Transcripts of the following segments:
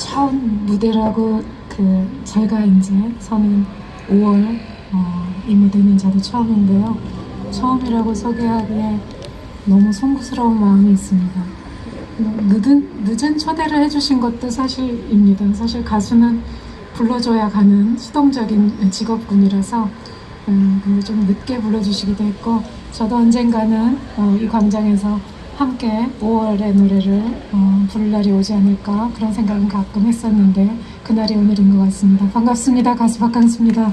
처음 무대라고 그 저희가 이제 서는 5월 어, 이 무대는 저도 처음인데요. 처음이라고 소개하기에 너무 송구스러운 마음이 있습니다. 늦은, 늦은 초대를 해주신 것도 사실입니다. 사실 가수는 불러줘야 가는 수동적인 직업군이라서 음, 좀 늦게 불러주시기도 했고 저도 언젠가는 어, 이 광장에서 함께 5월의 노래를 어, 부를 날이 오지 않을까 그런 생각은 가끔 했었는데 그날이 오늘인 것 같습니다. 반갑습니다. 가수 박강수입니다.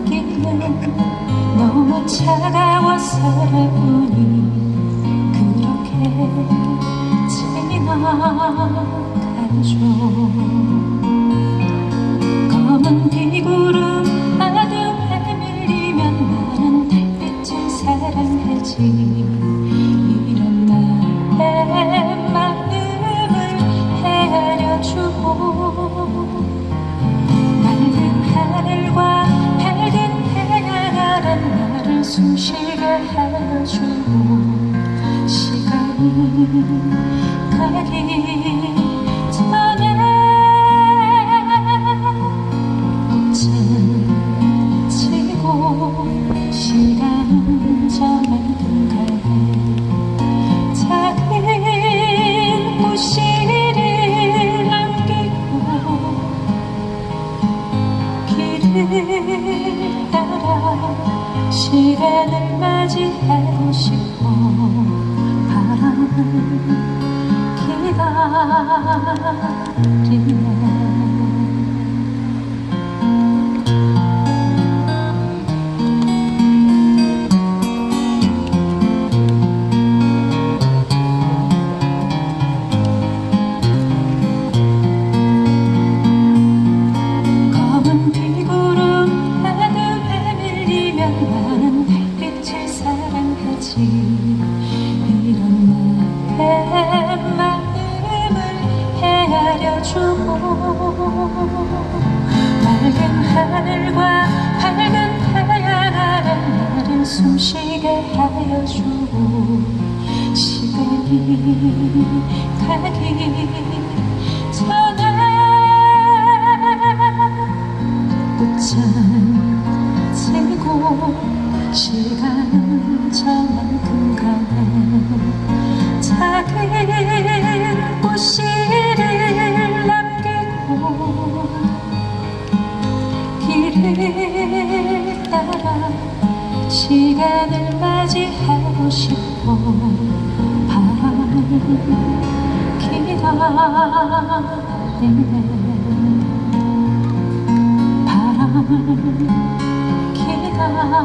너무 차가워서 운이 그렇게 지나가죠. 검은 비구름 숨 쉬게 해주고 시간이 가기 전에 꽃은 지고 시간 맞이하고 싶어 바람은 기다리네 이런 나의 마음을 헤아려주고 맑은 하늘과 밝은 태양 아래 나를 숨쉬게 하여 주고 시간이 가기 전에 꽃은 지고 시간 시간을 맞이하고 싶어. 바람을 기다리네. 바람을 기다리네